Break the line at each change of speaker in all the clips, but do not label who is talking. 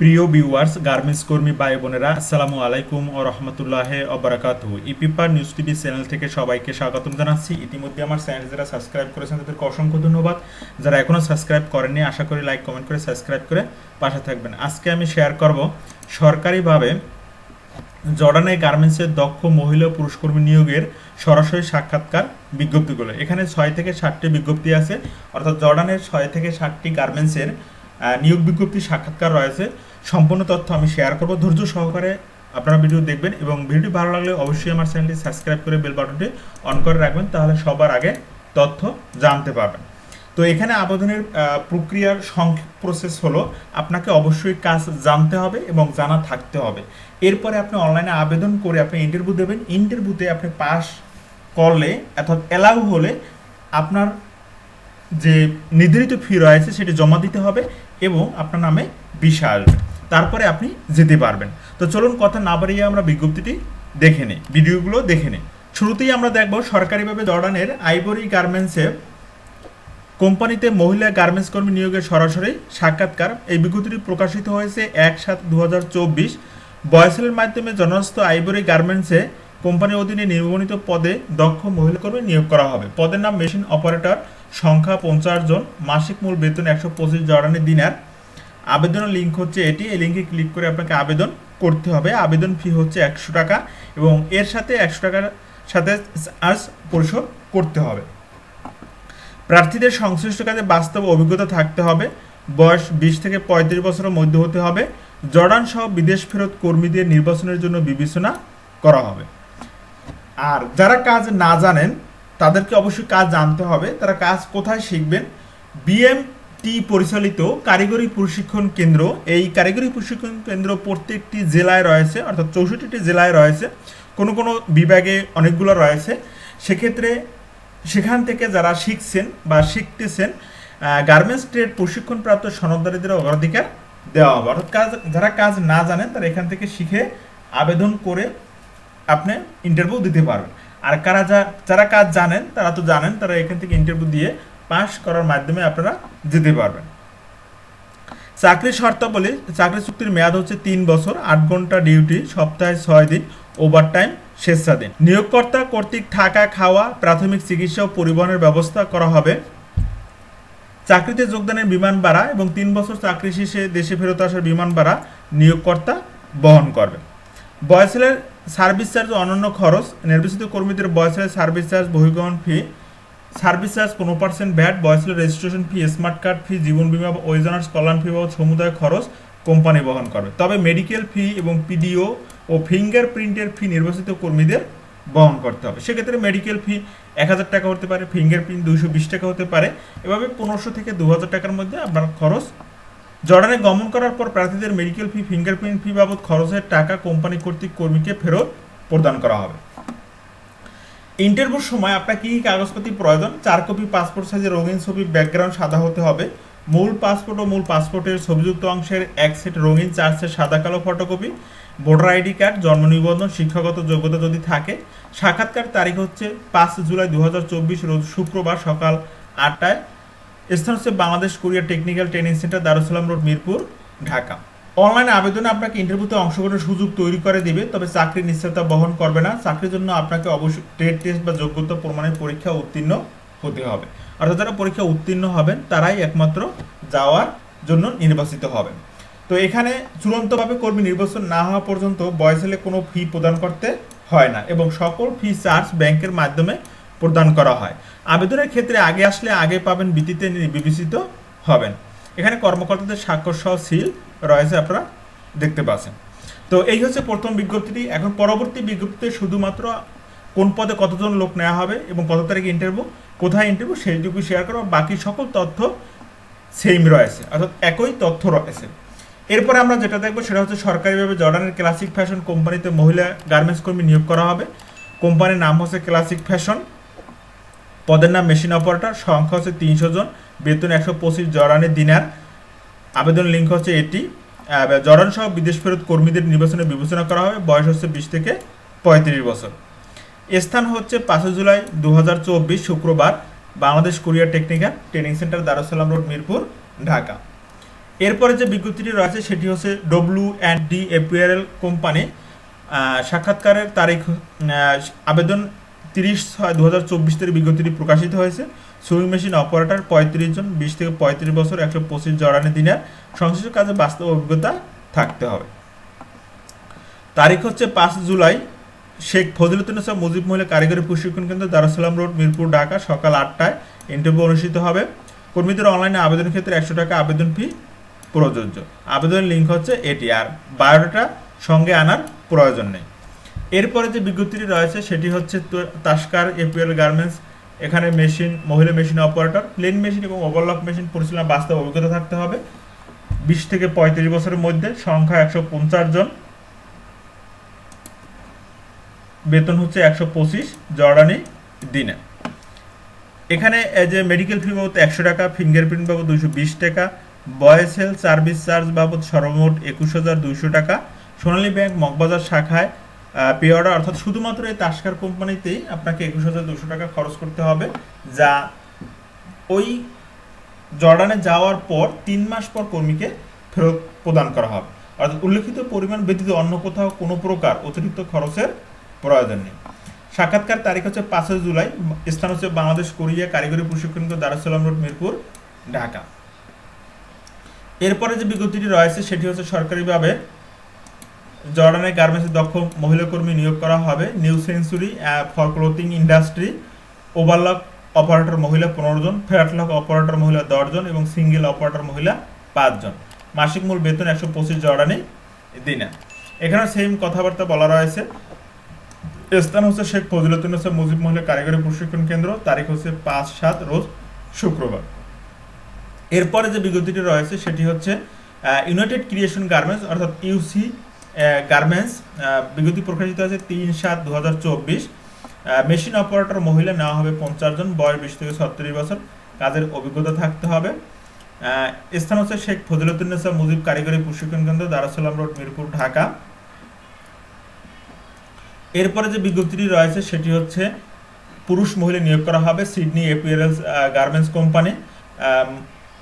প্রিয় viewers garments কর্মী ভাই বোনেরা, আসসালামু আলাইকুম ও রহমতুল্লাহ অবরাকাত ইপিপার নিউজ টিভি চ্যানেল থেকে সবাইকে স্বাগতম জানাচ্ছি। ইতিমধ্যে আমার চ্যানেল যারা সাবস্ক্রাইব করেছেন, তাদেরকে অসংখ্য ধন্যবাদ। যারা এখনও সাবস্ক্রাইব করেননি, আশা করি লাইক কমেন্ট করে সাবস্ক্রাইব করে পাশে থাকবেন। আজকে আমি শেয়ার করব সরকারিভাবে জর্ডানে গার্মেন্টসের দক্ষ মহিলা পুরুষ কর্মী নিয়োগের সরাসরি সাক্ষাৎকার বিজ্ঞপ্তিগুলো। এখানে ছয় থেকে ষাটটি বিজ্ঞপ্তি আছে। অর্থাৎ জর্ডানের ছয় থেকে ষাটটি গার্মেন্টসের নিয়োগ বিজ্ঞপ্তি সাক্ষাৎকার রয়েছে। সম্পূর্ণ তথ্য আমি শেয়ার করব। ধৈর্য সহকারে আপনারা ভিডিও দেখবেন এবং ভিডিওটি ভালো লাগলে অবশ্যই আমার চ্যানেলটি সাবস্ক্রাইব করে বেল বাটনটি অন করে রাখবেন, তাহলে সবার আগে তথ্য জানতে পারবেন। তো এখানে আবেদনের প্রক্রিয়ার সংক্ষেপ প্রসেস হলো, আপনাকে অবশ্যই কাজ জানতে হবে এবং জানা থাকতে হবে। এরপরে আপনি অনলাইনে আবেদন করে আপনি ইন্টারভিউ দেবেন। ইন্টারভিউতে আপনি পাস করলে অর্থাৎ অ্যালাউ হলে আপনার যে নির্ধারিত ফি রয়েছে সেটি জমা দিতে হবে। এবং আপনার নামে ভিসা আসবে তারপরে আপনি যেতে পারবেন। তো চলুন কথা না বাড়িয়ে আমরা বিজ্ঞপ্তিটি দেখে নিই, ভিডিওগুলো দেখে নিই। শুরুতেই আমরা দেখব সরকারিভাবে জর্ডানের আইবরি গার্মেন্টসে কোম্পানিতে মহিলা গার্মেন্টস কর্মী নিয়োগের সরাসরি সাক্ষাৎকার। এই বিজ্ঞপ্তিটি প্রকাশিত হয়েছে এক সাত দু হাজার চব্বিশ। বয়সেলের মাধ্যমে জনস্থ আইবরি গার্মেন্টসে কোম্পানির অধীনে নিবন্ধিত পদে দক্ষ মহিলা কর্মী নিয়োগ করা হবে। পদের নাম মেশিন অপারেটর, সংখ্যা পঞ্চাশ জন, মাসিক মূল বেতন একশো পঁচিশ জর্ডানের দিনার। আবেদনের লিঙ্ক হচ্ছে এটি, এই লিঙ্কে ক্লিক করে আপনাকে আবেদন করতে হবে। আবেদন ফি হচ্ছে একশো টাকা এবং এর সাথে একশো টাকার সাথে চার্জ পরিশোধ করতে হবে। প্রার্থীদের সংশ্লিষ্ট কাজে বাস্তব অভিজ্ঞতা থাকতে হবে। বয়স বিশ থেকে পঁয়ত্রিশ বছরের মধ্যে হতে হবে। জর্ডান সহ বিদেশ ফেরত কর্মীদের নির্বাচনের জন্য বিবেচনা করা হবে। আর যারা কাজ না জানেন, তাদেরকে অবশ্যই কাজ জানতে হবে। তারা কাজ কোথায় শিখবেন? বিএমটি পরিচালিত কারিগরি প্রশিক্ষণ কেন্দ্র। এই কারিগরি প্রশিক্ষণ কেন্দ্র প্রত্যেকটি জেলায় রয়েছে, অর্থাৎ চৌষট্টিটি জেলায় রয়েছে। কোনো কোনো বিভাগে অনেকগুলো রয়েছে। সেক্ষেত্রে সেখান থেকে যারা শিখছেন বা শিখতেছেন গার্মেন্টস ট্রেড প্রশিক্ষণপ্রাপ্ত সনদদারীদের অগ্রাধিকার দেওয়া হবে। অর্থাৎ কাজ যারা কাজ না জানেন, তারা এখান থেকে শিখে আবেদন করে আপনি ইন্টারভিউ দিতে পারবেন। আর কারা যা যারা কাজ জানেন, তারা তো জানেন, তারা এখান থেকে ইন্টারভিউ দিয়ে পাস করার মাধ্যমে আপনারা যেতে পারবেন। চাকরির শর্তাবলী, চাকরি চুক্তির মেয়াদ হচ্ছে তিন বছর, আট ঘণ্টা ডিউটি সপ্তাহে ছয় দিন ওভারটাইম স্বেচ্ছাদিন নিয়োগকর্তা কর্তৃক থাকা, খাওয়া, প্রাথমিক চিকিৎসা ও পরিবহনের ব্যবস্থা করা হবে। চাকরিতে যোগদানের বিমান ভাড়া এবং তিন বছর চাকরি শেষে দেশে ফেরত আসার বিমান ভাড়া নিয়োগকর্তা বহন করবে। বয়সেলের সার্ভিস চার্জ অন্যান্য খরচ নির্বাচিত কর্মীদের বয়সেলের সার্ভিস চার্জ, বহির্গমন ফি, সার্ভিস চার্জ কোনো percent VAT বয়সেলের registration fee smart card fee জীবন বিমা ওয়েজনার্স কল্যাণ ফি বা সমুদায় খরচ কোম্পানি বহন করবে। তবে মেডিকেল ফি এবং পিডিও ও ফিঙ্গার প্রিন্টের ফি নির্বাচিত কর্মীদের বহন করতে হবে। সেক্ষেত্রে মেডিকেল ফি এক হাজার টাকা হতে পারে ফিঙ্গারপ্রিন্ট দুইশো বিশ টাকা হতে পারে। এভাবে পনেরোশো থেকে দু হাজার টাকার মধ্যে আপনার খরচ জর্ডানে গমন করার পর প্রার্থীদের মেডিকেল ফি ফিঙ্গারপ্রিন্ট ফি বাবদ খরচের টাকা কোম্পানি কর্তৃক কর্মীকে ফেরত প্রদান করা হবে। ইন্টারভিউর সময় আপনার কী কী কাগজপত্র প্রয়োজন? চার কপি পাসপোর্ট সাইজের রঙিন ছবি ব্যাকগ্রাউন্ড সাদা হতে হবে। মূল পাসপোর্ট ও মূল পাসপোর্টের ছবিযুক্ত অংশের এক সেট রঙিন, চার সেট সাদা কালো ফটোকপি ভোটার আইডি কার্ড জন্ম নিবন্ধন, শিক্ষাগত যোগ্যতা যদি থাকে। সাক্ষাৎকার তারিখ হচ্ছে পাঁচ জুলাই দু রোজ শুক্রবার সকাল আটটায়। স্থান হচ্ছে Bangladesh Korea technical training centre Darussalam road, Mirpur, Dhaka. Online আবেদনে আপনাকে ইন্টারভিউতে অংশগ্রহণের সুযোগ তৈরি করে দিবে, তবে চাকরির নিশ্চয়তা বহন করবে না। চাকরির জন্য আপনাকে অবশ্যই ট্রেড টেস্ট বা যোগ্যতা প্রমাণের পরীক্ষা উত্তীর্ণ হতে হবে। অর্থাৎ যারা পরীক্ষা উত্তীর্ণ হবেন, তারাই একমাত্র যাওয়ার জন্য নির্বাচিত হবেন। তো এখানে চূড়ান্তভাবে কর্মী নির্বাচন না হওয়া পর্যন্ত বয়সেলে কোনো ফি প্রদান করতে হয় না এবং সকল ফি চার্জ ব্যাংকের মাধ্যমে প্রদান করা হয়। আবেদনের ক্ষেত্রে আগে আসলে আগে পাবেন বিতিতে বিবেচিত হবেন। এখানে কর্মকর্তাদের স্বাক্ষর সহ সিল রয়েছে আপনারা দেখতে পাচ্ছেন। তো এই হচ্ছে প্রথম বিজ্ঞপ্তিটি। এখন পরবর্তী বিজ্ঞপ্তিতে শুধুমাত্র কোন পদে কতজন লোক নেওয়া হবে এবং কত তারিখে ইন্টারভিউ কোথায় ইন্টারভিউ সেইটুকু শেয়ার করব। বাকি সকল তথ্য সেম রয়েছে, অর্থাৎ একই তথ্য রয়েছে। এরপরে আমরা যেটা দেখব সেটা হচ্ছে সরকারিভাবে জর্ডানের ক্লাসিক ফ্যাশন কোম্পানিতে মহিলা গার্মেন্টস কর্মী নিয়োগ করা হবে। কোম্পানির নাম হচ্ছে ক্লাসিক ফ্যাশন পদের নাম মেশিন অপারেটর, সংখ্যা হচ্ছে তিনশো জন, বেতন একশো পঁচিশ জরানের দিনার। আবেদন লিঙ্ক হচ্ছে এটি। জরান সহ বিদেশ ফেরত কর্মীদের নির্বাচনে বিবেচনা করা হবে, বয়স হচ্ছে বিশ থেকে পঁয়ত্রিশ বছর। স্থান হচ্ছে পাঁচই জুলাই দু হাজার চব্বিশ, শুক্রবার, Bangladesh Korea technical training centre, Darussalam road, Mirpur, Dhaka. এরপরে যে বিজ্ঞপ্তিটি রয়েছে, সেটি হচ্ছে W and D APRL company সাক্ষাৎকারের তারিখ আবেদন তিরিশ ছয় দু হাজার চব্বিশ বিজ্ঞপ্তিটি প্রকাশিত হয়েছে। সুইং মেশিন অপারেটর পঁয়ত্রিশ জন, বিশ থেকে পঁয়ত্রিশ বছর, একশো পঁচিশ জড়ানি দিনের সংশ্লিষ্ট কাজে বাস্তব অভিজ্ঞতা থাকতে হবে। তারিখ হচ্ছে পাঁচ জুলাই। শেখ ফজিলুদ্দিন মুজিব মহিলা কারিগরি প্রশিক্ষণ কেন্দ্র দারুসালাম রোড, মিরপুর, ঢাকা, সকাল আটটায় ইন্টারভিউ অনুষ্ঠিত হবে। কর্মীদের অনলাইনে আবেদনের ক্ষেত্রে একশো টাকা আবেদন ফি প্রযোজ্য। আবেদনের লিঙ্ক হচ্ছে এটি আর বায়োডাটা সঙ্গে আনার প্রয়োজন নেই। এরপরে যে বিজ্ঞপ্তিটি রয়েছে, সেটি হচ্ছে তাস্কার এপিএল গার্মেন্টস। এখানে মেশিন, মহিলা মেশিন অপারেটর, প্লেন মেশিন এবং ওভারলক মেশিন পরিচালনা বাস্তব অভিজ্ঞতা থাকতে হবে। বিশ থেকে পঁয়ত্রিশ বছরের মধ্যে সংখ্যা একশো পঞ্চাশ জন। বেতন হচ্ছে একশো পঁচিশ জর্ডানি দিনে। এখানে যে মেডিকেল ফি বাবদ একশো টাকা ফিঙ্গারপ্রিন্ট বাবদ দুইশো বিশ টাকা বয়েস হেলথ সার্ভিস চার্জ বাবদ সর্বমোট একুশ হাজার দুইশো টাকা। সোনালী ব্যাংক মগবাজার শাখায় পে অর্থাৎ শুধুমাত্র এই তাস্কার কোম্পানিতেই আপনাকে একুশ হাজার দুশো টাকা খরচ করতে হবে, যা ওই জর্ডানে যাওয়ার পর তিন মাস পর কর্মীকে ফেরত প্রদান করা হবে। অর্থাৎ উল্লেখিত পরিমাণ ব্যতীত অন্য কোথাও কোনো প্রকার অতিরিক্ত খরচের প্রয়োজন নেই। সাক্ষাৎকার তারিখ হচ্ছে পাঁচই জুলাই, স্থান হচ্ছে বাংলাদেশ, কোরিয়া, কারিগরি প্রশিক্ষণ দারুসালাম রোড, মিরপুর, ঢাকা। এরপরে যে বিজ্ঞপ্তিটি রয়েছে, সেটি হচ্ছে সরকারিভাবে জর্ডানের গার্মেন্টসের দক্ষ মহিলা কর্মী নিয়োগ করা হবে। New century for clothing industry overlock operator মহিলা পনেরো জন ফ্ল্যাটলক অপারেটর মহিলা দশজন এবং সিঙ্গেল অপারেটর মহিলা পাঁচজন মাসিক মূল বেতন একশো পঁচিশ জর্ডানি দিনে। এখানে সেম কথাবার্তা বলা রয়েছে। স্থান হচ্ছে শেখ ফজিলতুন হোসেন মুজিব মহিলা কারিগরি প্রশিক্ষণ কেন্দ্র। তারিখ হচ্ছে পাঁচ সাত রোজ শুক্রবার। এরপরে যে বিজ্ঞপ্তিটি রয়েছে, সেটি হচ্ছে ইউনাইটেড ক্রিয়েশন গার্মেন্টস অর্থাৎ ইউসি গার্মেন্টস বিজ্ঞপ্তি প্রকাশিত হয়েছে তিন সাত দু হাজার চব্বিশ মেশিন অপারেটর মহিলা নেওয়া হবে পঞ্চাশ জন, বয়স বিশ থেকে ছত্রিশ বছর। কাজের অভিজ্ঞতা থাকতে হবে। স্থান হচ্ছে শেখ ফজিলুদ্দিন মুজিব কারিগরি প্রশিক্ষণ কেন্দ্র, দারুসালাম রোড, মিরপুর, ঢাকা। এরপরে যে বিজ্ঞপ্তিটি রয়েছে, সেটি হচ্ছে পুরুষ মহিলা নিয়োগ করা হবে Sydney apparels garments company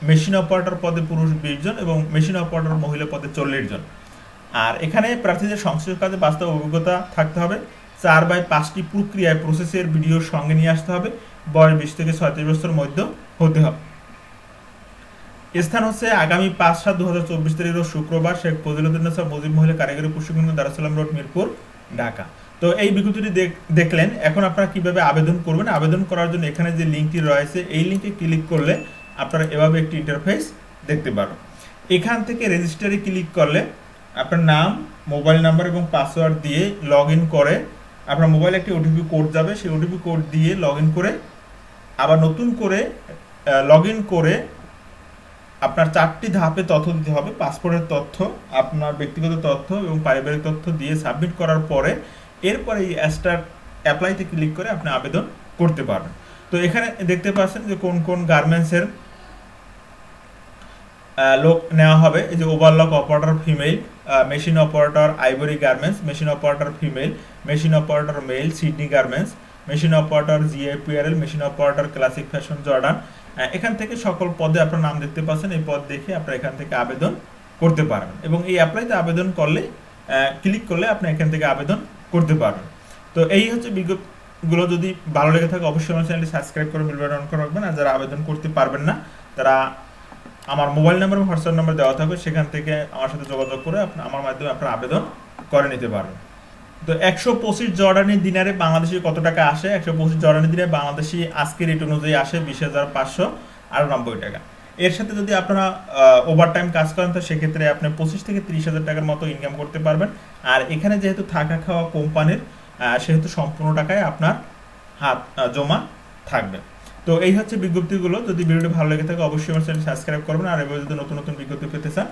machine operator পদে পুরুষ বিশ জন এবং মেশিন অপারেটর মহিলা পদে চল্লিশ জন। আর এখানে প্রার্থীদের সংশ্লিষ্ট কাজে বাস্তব অভিজ্ঞতা থাকতে হবে। চার বাই পাঁচটি প্রক্রিয়ায় প্রসেসের ভিডিওর সঙ্গে নিয়ে আসতে হবে। বয়স বিশ থেকে ছয়ত্রিশ বছরের মধ্যে হতে হবে। স্থান হচ্ছে আগামী পাঁচ সাত দু হাজার চব্বিশ তারিখ শুক্রবার শেখ ফজিলুদ্দিন নাসার মুজিব মহিলা কারিগরি প্রশিক্ষণ দারুসালাম রোড, মিরপুর, ঢাকা। তো এই বিজ্ঞপ্তিটি দেখ- দেখলেন, এখন আপনারা কীভাবে আবেদন করবেন? আবেদন করার জন্য এখানে যে লিঙ্কটি রয়েছে, এই লিঙ্কে ক্লিক করলে আপনারা এভাবে একটি ইন্টারফেস দেখতে পারবেন। এখান থেকে রেজিস্টারে ক্লিক করলে আপনার নাম মোবাইল নাম্বার এবং পাসওয়ার্ড দিয়ে লগ ইন করে আপনার মোবাইলে একটি ওটিপি কোড যাবে। সেই ওটিপি কোড দিয়ে লগ ইন করে আবার নতুন করে লগ ইন করে আপনার চারটি ধাপে তথ্য দিতে হবে। পাসপোর্টের তথ্য, আপনার ব্যক্তিগত তথ্য এবং পারিবারিক তথ্য দিয়ে সাবমিট করার পরে এরপরে এই স্টার অ্যাপ্লাইতে ক্লিক করে আপনি আবেদন করতে পারবেন। তো এখানে দেখতে পাচ্ছেন যে কোন কোন গার্মেন্টসের লোক নেওয়া হবে। এই যে overlock operator female machine operator ivory garments machine operator female machine operator male Sydney garments machine operator GAPRL machine operator classic fashion Jordan এখান থেকে সকল পদে আপনার নাম দেখতে পাচ্ছেন। এই পদ দেখে আপনারা এখান থেকে আবেদন করতে পারবেন। এবং এই অ্যাপ্লাইতে আবেদন করলে ক্লিক করলে আপনি এখান থেকে আবেদন করতে পারবেন। তো এই হচ্ছে বিজ্ঞপ্তিগুলো। যদি ভালো লেগে থাকে, অবশ্যই আমার চ্যানেলটি সাবস্ক্রাইব করে বেল বাটন অন করে রাখবেন। আর যারা আবেদন করতে পারবেন না, তারা আমার মোবাইল নাম্বার এবং হোয়াটসঅ্যাপ নাম্বার দেওয়া থাকবে, সেখান থেকে আমার সাথে যোগাযোগ করে আপনি, আমার মাধ্যমে আপনার আবেদন করে নিতে পারবেন। তো একশো পঁচিশ জর্ডানি দিনারে বাংলাদেশে কত টাকা আসে? একশো পঁচিশ জর্ডানি দিনে বাংলাদেশি আজকের রেট অনুযায়ী আসে বিশ হাজার পাঁচশো আটানব্বই টাকা। এর সাথে যদি আপনারা ওভার টাইম কাজ করেন, তো সেক্ষেত্রে আপনি পঁচিশ থেকে তিরিশ হাজার টাকার মতো ইনকাম করতে পারবেন। আর এখানে যেহেতু থাকা খাওয়া কোম্পানির সেহেতু সম্পূর্ণ টাকায় আপনার হাত জমা থাকবে। তো এই হচ্ছে বিজ্ঞপ্তিগুলো। যদি ভিডিওটি ভালো লেগে থাকে, অবশ্যই আমার চ্যানেল সাবস্ক্রাইব করবেন। আর এবার যদি নতুন নতুন বিজ্ঞপ্তি পেতে চান